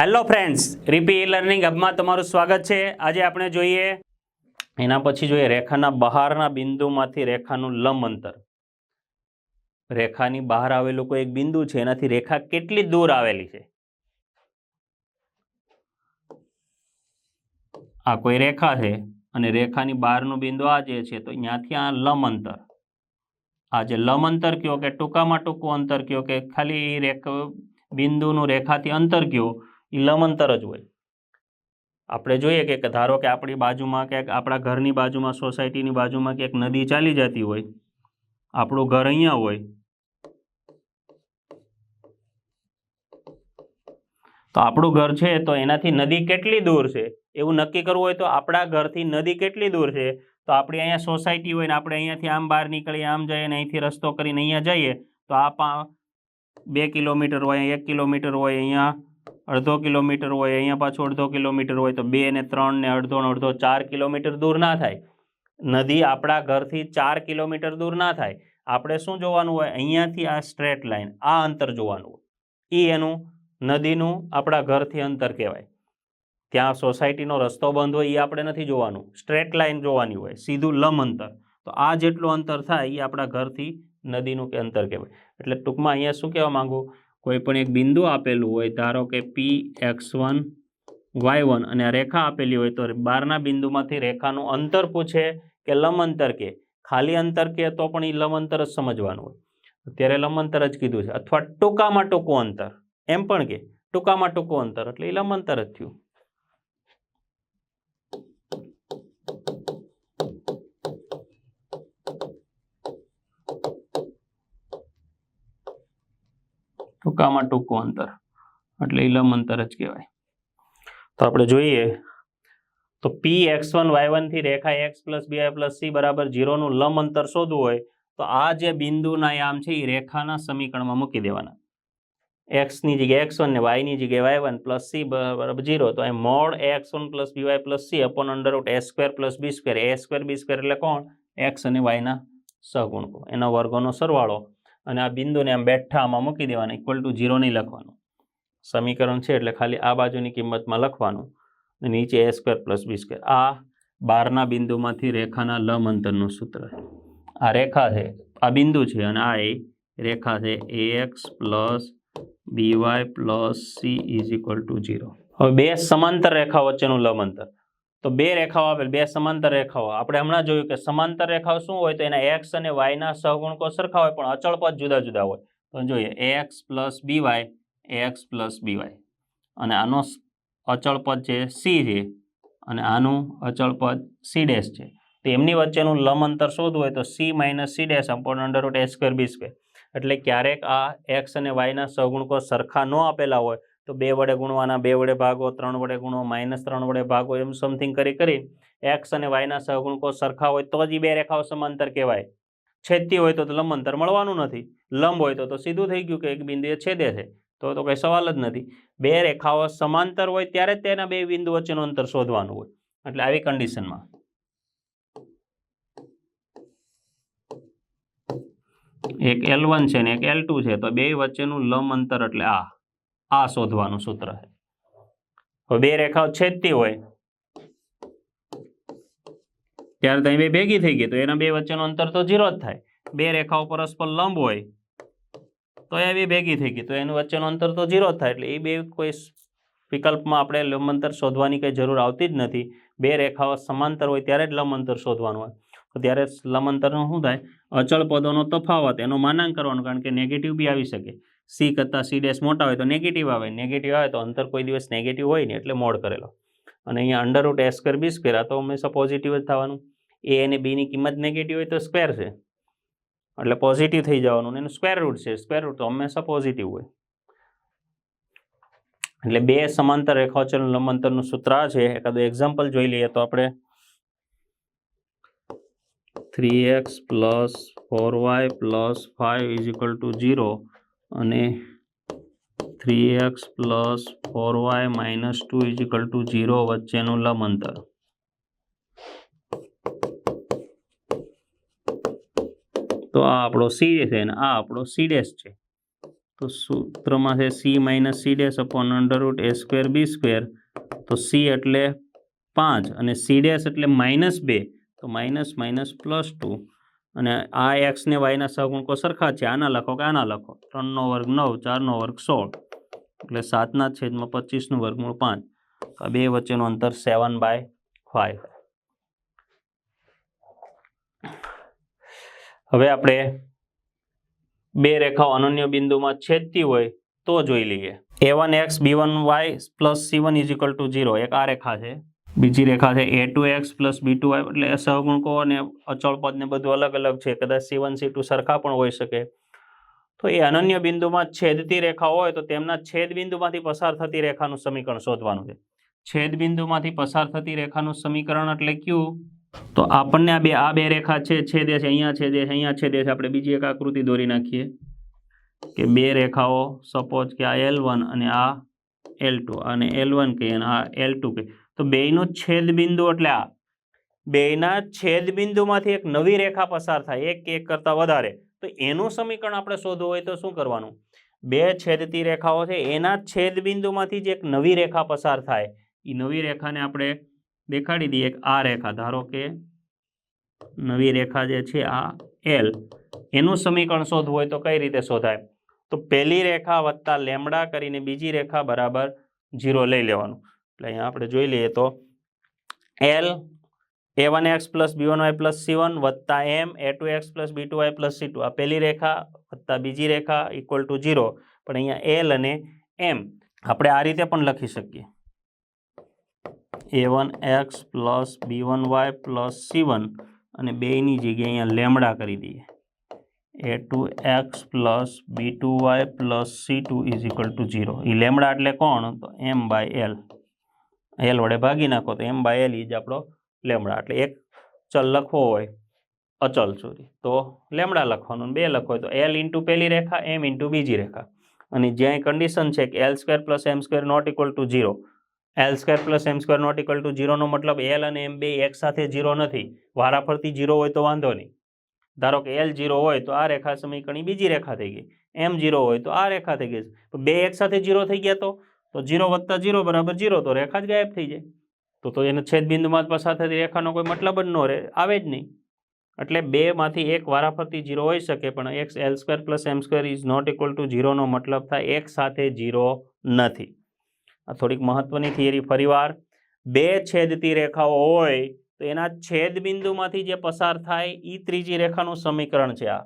Hello friends રીપી learning હબમાં તમારું સ્વાગત છે. આજે આપણે જોઈએ એના પછી જોઈએ રેખાના બહારના બિંદુમાંથી રેખાનું લંબ અંતર રેખાની બહાર આવેલું કોઈ એક બિંદુ છે, એનાથી રેખા કેટલી દૂર આવેલી છે? આ કોઈ રેખા છે અને રેખાની બહારનું બિંદુ આ જે છે, તો ત્યાંથી આ લંબ અંતર આ જે લંબ અંતર કયો કે ટૂંકામાં ટૂંકું અંતર કયો કે ખાલી રેખ, બિંદુનું રેખાથી અંતર કયો એ લંબ જ હોય. આપણે જોઈએ કે ધારો કે આપણી બાજુમાં ક્યાંક, આપણા ઘરની બાજુમાં, સોસાયટીની બાજુમાં ક્યાંક નદી ચાલી જતી હોય, આપણું ઘર અહીંયા હોય. તો આપણું ઘર છે તો એનાથી નદી કેટલી દૂર છે? એવું નક્કી કરવું હોય તો આપણા ઘરથી નદી કેટલી દૂર છે? તો આપણી અહીંયા સોસાયટી હોય ને આપણે અહીંયાથી આમ બહાર નીકળીએ, આમ જઈએ ને અહીંથી રસ્તો કરીને અહીંયા જઈએ, તો આ બે કિલોમીટર હોય, એક કિલોમીટર હોય અહીંયા અડધો કિલોમીટર હોય, અહીંયા પાછું અડધો કિલોમીટર હોય, તો બે ને ત્રણ ને અડધો ને અડધો ચાર કિલોમીટર દૂર ના થાય. નદી આપણા ઘરથી ચાર કિલોમીટર દૂર ના થાય. આપણે શું જોવાનું હોય? અહીંયાથી આ સ્ટ્રેટ લાઈન આ અંતર જોવાનું હોય. એ એનું નદીનું આપણા ઘરથી અંતર કહેવાય. ત્યાં સોસાયટીનો રસ્તો બંધ હોય એ આપણે નથી જોવાનું. સ્ટ્રેટ લાઇન જોવાની હોય, સીધું લંબ અંતર. તો આ જેટલું અંતર થાય એ આપણા ઘરથી નદીનું કે અંતર કહેવાય. એટલે ટૂંકમાં અહીંયા શું કહેવા માંગુ? કોઈ પણ એક બિંદુ આપેલું હોય, ધારો કે P X one Y one અને આ રેખા આપેલી હોય, તો બહારના બિંદુમાંથી રેખાનું અંતર પૂછે કે લંબ અંતર કે? ખાલી અંતર કે તો પણ એ લંબ અંતર જ સમજવાનું હોય. અત્યારે લંબ અંતર જ કીધું છે. અથવા ટૂંકામાં ટૂંકું અંતર. એમ પણ કે ટૂંકામાં ટૂંકું અંતર, એટલે એ લંબ અંતર જ થયું. ટૂંકામાં ટૂંકું અંતર. એટલે લંબ અંતર જ કહેવાય. તો આપણે જોઈએ. તો પી એક્સ વન વાય વનથી રેખા X plus B Y plus C બરાબર જીરોનું લંબ અંતર શોધવું હોય, તો આ જે બિંદુના આમ છે એ રેખાના સમીકરણમાં મૂકી દેવાના. એક્સની જગ્યાએ એક્સ વન ને વાયની જગ્યાએ વાય વન પ્લસ સી બરાબર જીરો તો એ mod X one plus B Y plus C upon under root A square plus B square A square B square એટલે કોણ? એક્સ અને વાયના સહગુણકો. એના વર્ગોનો સરવાળો. અને આ બિંદુને આમ બેઠા આમાં મૂકી દેવાના ઇક્વલ ટુ ઝીરો નહીં લખવાનું. સમીકરણ છે એટલે ખાલી આ બાજુની કિંમતમાં લખવાનું અને નીચે a square plus b square આ બારના બિંદુમાંથી રેખાના લંબ અંતરનું સૂત્ર આ રેખા છે, આ બિંદુ છે અને આ એ રેખા છે a x plus b y plus c is equal to zero હવે બે સમાંતર રેખા વચ્ચેનું લંબ અંતર. તો બે રેખાઓ આપેલ, બે સમાંતર રેખાઓ. આપણે હમણાં જોયું કે સમાંતર રેખાઓ શું હોય તો એના એક્સ અને વાયના સહગુણકો સરખા હોય, પણ અચળ પદ જુદા જુદા હોય. તો જોઈએ x plus b y x plus b y અને આનો અચળ પદ છે સી છે, અને આનું અચળ પદ સી ડેશ છે. તો એમની વચ્ચેનું લંબ અંતર શોધવું હોય તો c minus c dash upon under root a square b square એટલે ક્યારેક આ એક્સ અને વાયના સહગુણકો સરખા ન આપેલા હોય તો બે વડે ગુણવાના, બે વડે ભાગો, ત્રણ વડે ગુણો, માઇનસ ત્રણ વડે ભાગો, એમ સમથિંગ કરી કરી એક્સ અને વાયના સહગુણકો સરખા હોય તો જ બે રેખાઓ સમાંતર કહેવાય. છેદતી હોય તો તો લંબ અંતર મળવાનું નથી. લંબ હોય તો સીધું થઈ ગયું કે એક બિંદુએ છેદે છે. તો તો કંઈ સવાલ જ નથી. બે રેખાઓ સમાંતર હોય ત્યારે જ તેના બે બિંદુ વચ્ચેનું અંતર શોધવાનું હોય. એટલે આવી કન્ડિશનમાં એક એલ વન છે ને એક એલ છે તો બે વચ્ચેનું લંબ અંતર એટલે આ. આ શોધવાનું સૂત્ર છે. બે રેખાઓ છેદતી હોય, ત્યારે ત્યાં બે ભેગી થઈ ગઈ, તો એના બે વચ્ચેનું અંતર તો ઝીરો જ થાય. બે રેખાઓ પરસ્પર લંબ હોય, તો એ બે ભેગી થઈ ગઈ, તો એનું વચ્ચેનું અંતર તો ઝીરો જ થાય. એટલે એ બે કોઈ વિકલ્પમાં આપણે લંબ અંતર શોધવાની કંઈ જરૂર આવતી જ નથી. બે રેખાઓ સમાંતર હોય ત્યારે જ લંબ અંતર શોધવાનું હોય. તો ત્યારે લંબ અંતરનું શું થાય? અચળ પદોનો તફાવત, એનો માનાંક કરવાનું, કારણ કે નેગેટિવ બી આવી શકે. સી કરતાં સી ડેશ મોટા હોય તો નેગેટિવ આવે. નેગેટિવ આવે તો અંતર કોઈ દિવસ નેગેટિવ હોય ને એટલે મોડ કરેલો. અને અહીંયા under root a square b square આ તો હંમેશા પોઝિટિવ જ થવાનું. એ અને બીની કિંમત નેગેટિવ હોય તો સ્ક્વેર છે. એટલે પોઝિટિવ થઈ જવાનું એનું સ્ક્વેર રૂટ છે. સ્ક્વેર રૂટ તો હંમેશા પોઝિટિવ હોય. એટલે બે સમાંતર રેખાચલ લંબ અંતરનું સૂત્ર આ છે. એકાદું એક્ઝામ્પલ જોઈ લઈએ તો આપણે three x plus four y plus five is equal to zero અને three x plus four y minus two is equal to zero વચ્ચેનું લંબ અંતર તો આ આપણો સી છે અને આ આપણો સી ડેશ છે. તો સૂત્રમાં છે c minus c dash upon under root a square b square તો સી એટલે પાંચ અને સી ડેશ એટલે માઇનસ બે. તો માઇનસ માઇનસ પ્લસ ટુ અને આ એક્સ ને વાયના સહગુણકો સરખા છે. આના લખો કે આના લખો. ત્રણનો વર્ગ નવ, ચારનો વર્ગ સોળ. એટલે સાતના છેદમાં પચીસનું વર્ગમૂળ પાંચ. બે વચ્ચેનું અંતર સેવન બાય ફાઈવ હવે આપણે બે રેખાઓ અનન્ય બિંદુમાં છેદતી હોય તો જોઈ લઈએ. A one x b one y plus c one is equal to zero એક આ રેખા છે. બીજી રેખા છે a two x plus b two y એટલે સહગુણકો અને અચળ પદને બધું અલગ અલગ છે. કદાચ સી વન સી ટુ સરખા પણ હોઈ શકે. તો એ અનન્ય બિંદુમાં છેદતી રેખા હોય તો તેમના છેદ બિંદુમાંથી પસાર થતી રેખાનું સમીકરણ શોધવાનું છે. છેદ બિંદુમાંથી પસાર થતી રેખાનું સમીકરણ એટલે કયું તો આપણને આ બે આ બે રેખા છે, છેદે છે, અહીંયા છેદે છે, અહીંયા છેદે છે. આપણે બીજી એક આકૃતિ દોરી નાખીએ. કે બે રેખાઓ સપોઝ કે આ એલ અને આ એલ અને એલ વન કહીએ આ એલ ટુ કહીએ. તો બેયનું છેદ બિંદુ એટલે આ. બેયના છેદ બિંદુમાંથી એક નવી રેખા પસાર થાય, એક એક કરતાં વધારે. તો એનું સમીકરણ આપણે શોધવું હોય તો શું કરવાનું? બે છેદતી રેખાઓ છે, એના છેદ બિંદુમાંથી જે એક નવી રેખા પસાર થાય. એ નવી રેખાને આપણે દેખાડી દઈએ આ રેખા. ધારો કે નવી રેખા જે છે આ એલ એનું સમીકરણ શોધવું હોય તો કઈ રીતે શોધાય? તો પહેલી રેખા વત્તા લેમડા કરીને બીજી રેખા બરાબર જીરો લઈ લેવાનું. એટલે અહીંયા આપણે જોઈ લઈએ તો l a one x plus b one y plus c one વત્તા m a two x plus b two y plus c two આ પહેલી રેખા વત્તા બીજી રેખા ઇક્વલ ટુ ઝીરો પણ અહીંયા એલ અને એમ આપણે આ રીતે પણ લખી શકીએ a one x plus b one y plus c one અને બેની જગ્યાએ અહીંયા લેમડા કરી દઈએ a two x plus b two y plus c two is equal to zero A lambda એટલે કોણ તો એમ બાય એલ એલ વડે ભાગી નાખો તો એમ બાય એલ ઇજ આપણો લેમડા. એટલે એક ચલ લખવો હોય, અચલ સોરી તો લેમડા લખવાનું બે હોય તો એલ ઇન્ટુ પહેલી રેખા એમ ઇન્ટુ બીજી રેખા. અને જ્યાં કન્ડિશન છે કે l square plus m square not equal to zero l square plus m square not equal to ઝીરોનો મતલબ એલ અને એમ બે એક સાથે ઝીરો નથી. વારાફરતી ઝીરો હોય તો વાંધો નહીં. ધારો કે એલ ઝીરો હોય તો આ રેખા સમીકરણની બીજી રેખા થઈ ગઈ. એમ ઝીરો હોય તો આ રેખા થઈ ગઈ. બે એક સાથે ઝીરો થઈ ગયા તો? તો જીરો વત્તા જીરો બરાબર ઝીરો, તો રેખા જ ગાયબ થઈ જાય. તો તો એને છેદબિંદુમાં જ પસાર થતી રેખાનો કોઈ મતલબ જ ન રહે, આવે જ નહીં. એટલે બેમાંથી એક વારાફરતી જીરો હોઈ શકે, પણ x l square plus m square is not equal to જીરોનો મતલબ થાય એક સાથે ઝીરો નથી. આ થોડીક મહત્વની થિયરી ફરીવાર. બે છેદતી રેખાઓ હોય, તો એના છેદબિંદુમાંથી જે પસાર થાય એ ત્રીજી રેખાનું સમીકરણ છે આ.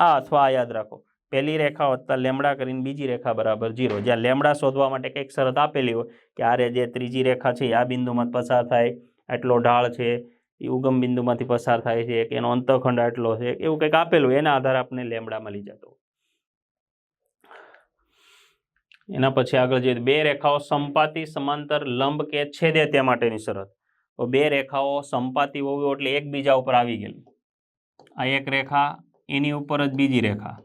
આ અથવા યાદ રાખો. પહેલી રેખા વત્તા લેમડા કરીને બીજી રેખા બરાબર જીરો જ્યાં લેમડા શોધવા માટે કંઈક શરત આપેલી હોય કે આ રે જે ત્રીજી રેખા છે આ બિંદુમાં પસાર થાય, આટલો ઢાળ છે, એ ઉગમ બિંદુમાંથી પસાર થાય છે કે એનો અંતખંડ આટલો છે, એવું કંઈક આપેલું એના આધારે આપણે લેમડા મળી જતો એના પછી આગળ જઈએ બે રેખાઓ સંપાતી, સમાંતર, લંબ કે છેદે તે માટેની શરત. તો બે રેખાઓ સંપાતી હોવી એટલે એકબીજા ઉપર આવી ગયેલી. આ એક રેખા, એની ઉપર જ બીજી રેખા.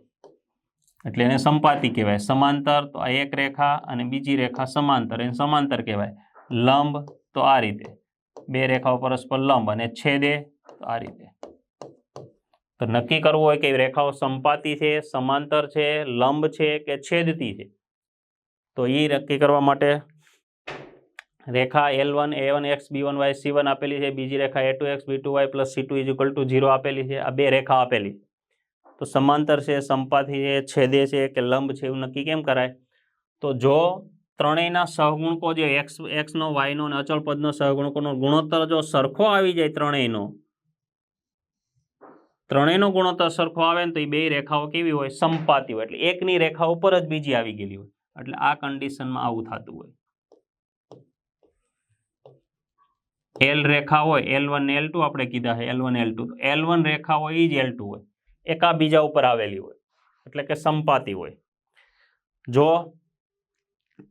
એટલે એને સંપાતી કહેવાય. સમાંતર તો આ એક રેખા અને બીજી રેખા સમાંતર. એને સમાંતર કહેવાય. લંબ તો આ રીતે. બે રેખાઓ પરસ્પર લંબ અને છેદે તો આ રીતે. તો નક્કી કરવું હોય કે રેખાઓ સંપાતી છે, સમાંતર છે, લંબ છે કે છેદતી છે? તો એ નક્કી કરવા માટે રેખા l one a one x b one y c આપેલી છે. બીજી રેખા a two x b two y plus c two is equal zero આપેલી છે. આ બે રેખા આપેલી. તો સમાંતર છે સંપાતી છે, છેદે છે કે લંબ છે એવું નક્કી કેમ કરાય? તો જો ત્રણેયના સહગુણકો જે એક્સ એક્સનો વાયનો અને અચળ પદનો સહગુણકોનો ગુણોત્તર જો સરખો આવી જાય ત્રણેયનો ત્રણેયનો ગુણોત્તર સરખો આવે ને તો એ બે રેખાઓ કેવી હોય? સંપાતી હોય. એટલે એકની રેખા ઉપર જ બીજી આવી ગયેલી હોય. એટલે આ કન્ડિશનમાં આવું થતું હોય. એલ રેખા હોય એલ વન એલ ટુ આપણે કીધા છે l one l two l one રેખા હોય એ જ એલ ટુ હોય. એક આ બીજા ઉપર આવેલી હોય, એટલે કે સંપાતી હોય. જો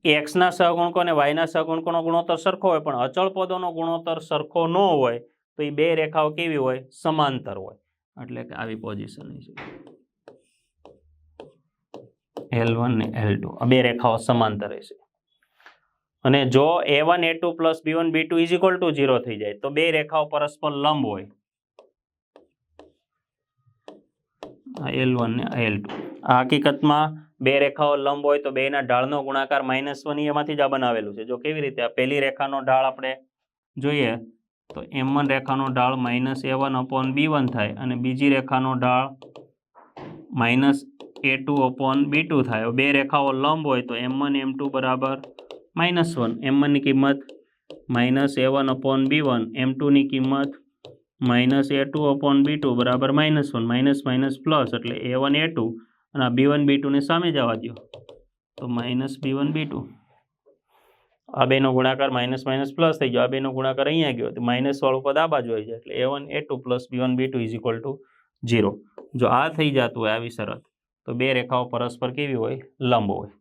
એક્સના સહગુણકો અને વાયના સહગુણકોનો ગુણોત્તર સરખો હોય, પણ અચળ પદોનો ગુણોત્તર સરખો ન હોય, તો એ બે રેખાઓ કેવી હોય? સમાંતર હોય. એટલે કે આવી પોઝિશન છે. એલ વન ને એલ ટુ આ બે રેખાઓ સમાંતર છે. અને જો a one a two plus b one b two is equal to zero થઈ જાય, તો બે રેખાઓ પરસ્પર લંબ હોય. એલ વન ને એલ ટુ આ હકીકતમાં બે રેખાઓ લંબ હોય તો બેના ઢાળનો ગુણાકાર માઇનસ વન એમાંથી જ આ બનાવેલું છે. જો કેવી રીતે આ પહેલી રેખાનો ઢાળ આપણે જોઈએ, તો એમ વન રેખાનો ઢાળ minus a one upon b one થાય અને બીજી રેખાનો ઢાળ minus a two upon b two થાય. બે રેખાઓ લંબ હોય તો એમ વન એમ ટુ બરાબર માઇનસ વન એમ વનની કિંમત minus a one upon b one m ટુની કિંમત minus a two upon b two બરાબર minus one, minus minus plus એટલે એ વન, એ ટુ અને આ બી વન, બી ટુને સામે જવા દો તો minus b one, b two. આ બેનો ગુણાકાર માઇનસ માઇનસ પ્લસ થઈ ગયો. આ બેનો ગુણાકાર અહીંયા ગયો. તો માઇનસ વાળું પદ આ બાજુ આવી જાય એટલે a one, a two plus b one, b two is equal to zero જો આ થઈ જતું હોય આવી શરત, તો બે રેખાઓ પરસ્પર કેવી હોય? લંબ હોય.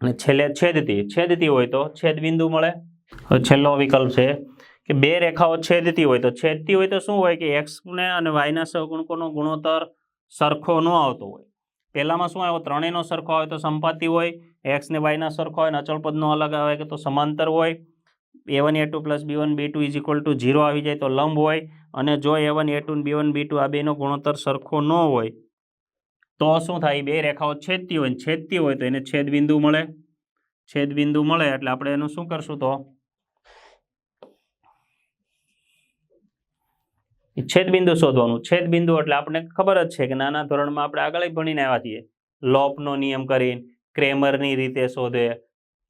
અને છેલ્લે છેદતી છેદતી હોય તો છેદ બિંદુ મળે છેલ્લો વિકલ્પ છે કે બે રેખાઓ છેદતી હોય તો છેદતી હોય તો શું હોય કે એક્સને અને વાયના સહગુણકોનો ગુણોત્તર સરખો ન આવતો હોય. પહેલામાં શું આવ્યો ત્રણેયનો સરખો આવે તો સંપાતિ હોય. એક્સ ને વાયના સરખો હોય અને અચળ પદનો અલગ આવે કે તો સમાંતર હોય. A one a two plus b one b two is equal to zero આવી જાય તો લંબ હોય. અને જો a one a two b one b two આ બેનો ગુણોત્તર સરખો ન હોય, તો શું થાય? બે રેખાઓ છેદતી હોય છેદતી હોય તો એને છેદબિંદુ મળે. છેદબિંદુ મળે એટલે આપણે એનું શું કરશું તો છેદબિંદુ શોધવાનું. છેદબિંદુ એટલે આપણને ખબર જ છે કે નાના ધોરણમાં આપણે આગળ ભણીને આવ્યા છીએ. લોપનો નિયમ કરીને, ક્રેમરની રીતે શોધે,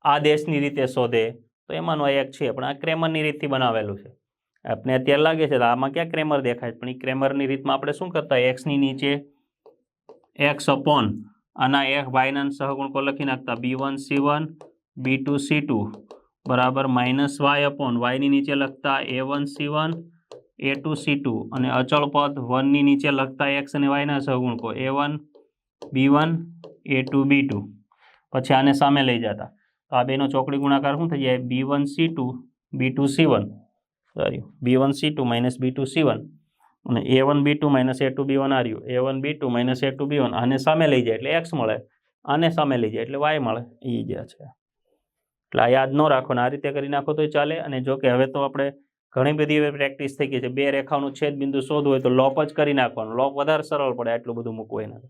આદેશની રીતે શોધે. તો એમાંનો એક છે, પણ આ ક્રેમરની રીતથી બનાવેલું છે. આપણે અત્યારે લાગે છે આમાં ક્યાં ક્રેમર દેખાય પણ એ ક્રેમરની રીતમાં આપણે શું કરતા એક્સની નીચે એક્સ અપોન આના એક વાયના સહગુણકો લખી નાખતા. B one c one b two c two બરાબર માઇનસ વાય અપોન વાયની નીચે લખતા. A one c one a two c two અને અચળ પદ વનની નીચે લખતા એક્સ અને વાયના સહગુણકો. A one b one a two b two પછી આને સામે લઈ જતા. તો આ બેનો ચોકડી ગુણાકાર શું થઈ જાય? B one c two b two c one sorry b one c two minus b two c one અને a one b two minus a two b one આર્યું a one b two minus a two b one આને સામે લઈ જાય એટલે x મળે. આને સામે લઈ જાય એટલે વાય મળે. એ જે છે. એટલે આ યાદ ન રાખો ને. આ રીતે કરી નાખો તો ચાલે. અને જો કે હવે તો આપણે ઘણી બધી પ્રેક્ટિસ થઈ ગઈ છે. બે રેખાઓનું છેદ બિંદુ શોધવું હોય તો લોપ જ કરી નાખવાનું. લોપ વધારે સરળ પડે આટલું બધું મૂકવું એના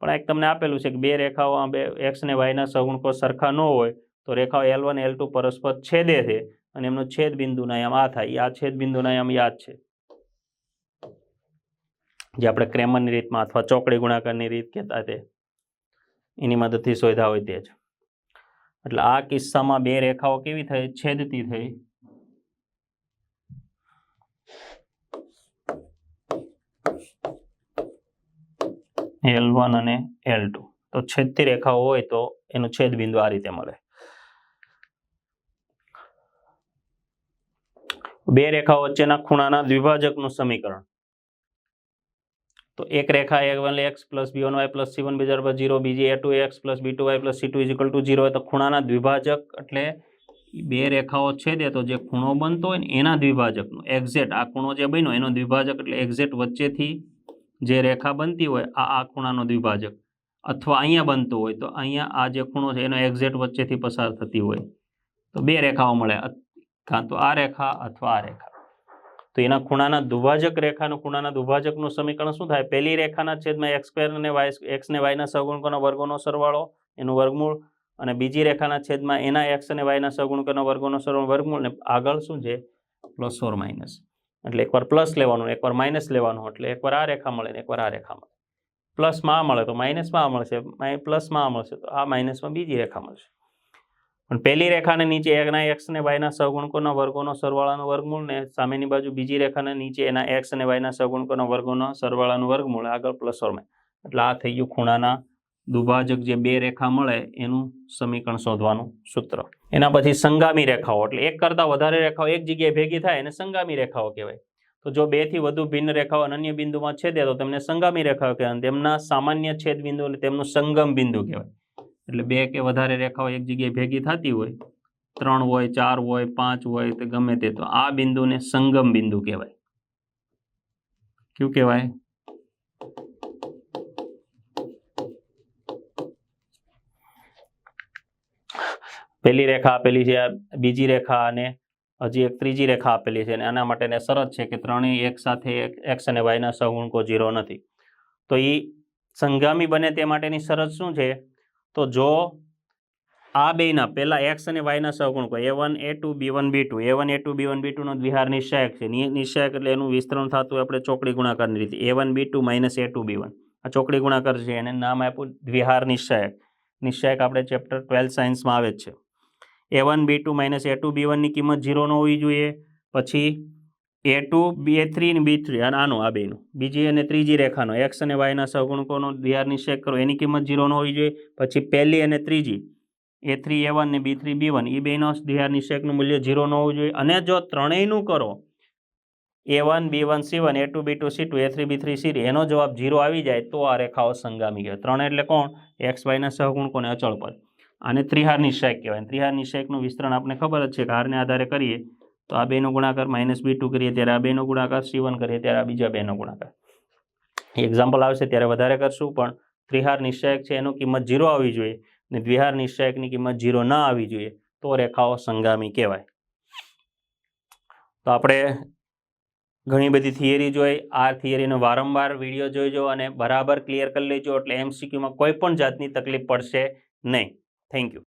પણ એક તમને આપેલું છે કે બે રેખાઓ આ બે એક્સ ને વાયના સગુણકો સરખા ન હોય તો રેખાઓ એલ વન એલ ટુ પરસ્પર છેદે છે અને એમનો છેદ બિંદુના આમ આ થાય. આ છેદ બિંદુના આમ યાદ છે. જે આપણે ક્રેમરની રીતમાં અથવા ચોકડી ગુણાકારની રીત કહેતા તે. એની મદદથી શોધા હોય તે જ. એટલે આ કિસ્સામાં બે રેખાઓ કેવી થઈ? છેદતી થઈ. એલ વન અને એલ ટુ તો છેદતી રેખાઓ હોય તો એનું છેદ બિંદુ આ રીતે મળે. બે રેખાઓ વચ્ચેના ખૂણાના દ્વિભાજકનું સમીકરણ. તો એક રેખા a one x plus b one y plus c one બીજા જીરો બીજી a two x plus b two y plus c two is equal to zero હોય તો ખૂણાના દ્વિભાજક એટલે બે રેખાઓ છેદે તો જે ખૂણો બનતો હોય ને, એના દ્વિભાજકનો. એક્ઝેટ આ ખૂણો જે બન્યો, એનો દ્વિભાજક એટલે એક્ઝેટ વચ્ચેથી જે રેખા બનતી હોય, આ આ ખૂણાનો દ્વિભાજક. અથવા અહીંયા બનતો હોય, તો અહીંયા આ જે ખૂણો છે, એનો એક્ઝેટ વચ્ચેથી પસાર થતી હોય. તો બે રેખાઓ મળે કાં તો આ રેખા અથવા આ રેખા. તો એના ખૂણાના દુભાજક રેખાનું, ખૂણાના દુભાજકનું સમીકરણ શું થાય? પહેલી રેખાના છેદમાં એક્સ સ્ક્વેર અને વાય એક્સ ને વાયના સહગુણકોના વર્ગોનો સરવાળો, એનું વર્ગમૂળ અને બીજી રેખાના છેદમાં એના એક્સ અને વાયના સહગુણકોના વર્ગોનો સરવાળો વર્ગમૂળ ને આગળ શું છે? પ્લસ ઓર માઇનસ એટલે એકવાર પ્લસ લેવાનું ને એકવાર માઇનસ લેવાનું. એટલે એકવાર આ રેખા મળે ને એકવાર આ રેખા મળે. પ્લસમાં આ મળે તો માઇનસમાં આ મળશે. પ્લસમાં આ મળશે તો આ માઇનસમાં બીજી રેખા મળશે. પણ પહેલી રેખાને નીચે એના એક્સ અને વાયના સગુણકોના વર્ગોનો સરવાળાનો વર્ગમૂળ ને સામેની બાજુ બીજી રેખાને નીચે એના એક્સ અને વાયના સગુણકોના વર્ગોનો સરવાળાનું વર્ગમૂળ. આગળ પ્લસ ઓરમાં એટલે આ થઈ ગયું ખૂણાના દુભાજક જે બે રેખા મળે એનું સમીકરણ શોધવાનું સૂત્ર. એના પછી સંગામી રેખાઓ, એટલે એક કરતાં વધારે રેખાઓ એક જગ્યાએ ભેગી થાય એને સંગામી રેખાઓ કહેવાય. તો જો બેથી વધુ ભિન્ન રેખાઓ અનન્ય બિંદુમાં છેદે, તો તેમને સંગામી રેખાઓ કહેવાય અને તેમના સામાન્ય છેદ બિંદુ એટલે તેમનું સંગમ બિંદુ કહેવાય. એટલે બે કે વધારે રેખાઓ એક જગ્યાએ ભેગી થતી હોય, ત્રણ હોય, ચાર હોય, પાંચ હોય, તો ગમે તે, તો આ બિંદુને સંગમ બિંદુ કહેવાય. કયું કહેવાય? પહેલી રેખા આપેલી છે, બીજી રેખા અને હજી એક ત્રીજી રેખા આપેલી છે અને આના માટેને શરત છે કે ત્રણેય એક સાથે એક્સ અને વાયના સહગુણકો ઝીરો નથી. તો એ સંગામી બને તે માટેની શરત શું છે? તો જો આ બેના પહેલાં એક્સ અને વાયના સહગુણકો, a one, a two, b one, b two, a one, a two, b one, b ટુનો દ્વિહાર નિશ્ચાયક છે. નિશ્ચાયક એટલે એનું વિસ્તરણ થતું આપણે ચોકડી ગુણાકારની રીતે. A one, b two minus a two, b one. આ ચોકડી ગુણાકાર છે એને નામ આપ્યું દ્વિહાર નિશ્ચાયક. નિશ્ચાયક આપણે ચેપ્ટર ટ્વેલ્થ સાયન્સમાં આવે જ છે. A one b two minus a two b વનની કિંમત ઝીરો ન હોવી જોઈએ. પછી એ ટુ બી એ થ્રી ને બી થ્રી અને આનો, આ બેનું બીજી અને ત્રીજી રેખાનો એક્સ અને વાયના સહગુણકોનો દ્વિહાર નિશ્ચય કરો, એની કિંમત ઝીરો ન હોવી જોઈએ. પછી પહેલી અને ત્રીજી એ થ્રી એ વન ને બી થ્રી બી વન એ બેનો દ્વિહાર શેકનું મૂલ્ય ઝીરો ન હોવું જોઈએ. અને જો ત્રણેયનું કરો a one b one c one a two b two c two a three b three c એનો જવાબ ઝીરો આવી જાય, તો આ રેખાઓ સંગામી ગયો. ત્રણ એટલે કોણ? એક્સ વાયના સહગુણકોને અચળ પદ આને ત્રિહાર શેક કહેવાય. ત્રિહાર શેકનું વિસ્તરણ આપણે ખબર જ છે કે હારને આધારે કરીએ તો આ બેનો ગુણાકાર માઇનસ બી ટુ કરીએ ત્યારે આ બેનો ગુણાકાર સી વન કરીએ ત્યારે આ બીજા બેનો ગુણાકાર. એક્ઝામ્પલ આવશે ત્યારે વધારે કરશું, પણ ત્રિહાર નિશ્ચયક છે એનું કિંમત ઝીરો આવવી જોઈએ અને દ્વિહાર નિશ્ચાયકની કિંમત ઝીરો ના આવી જોઈએ તો રેખાઓ સંગામી કહેવાય. તો આપણે ઘણી બધી થિયરી જોઈ. આ થિયરીનો વારંવાર વીડિયો જોઈજો અને બરાબર ક્લિયર કરી લેજો, એટલે એમસીક્યુમાં કોઈ પણ જાતની તકલીફ પડશે નહીં. Thank you.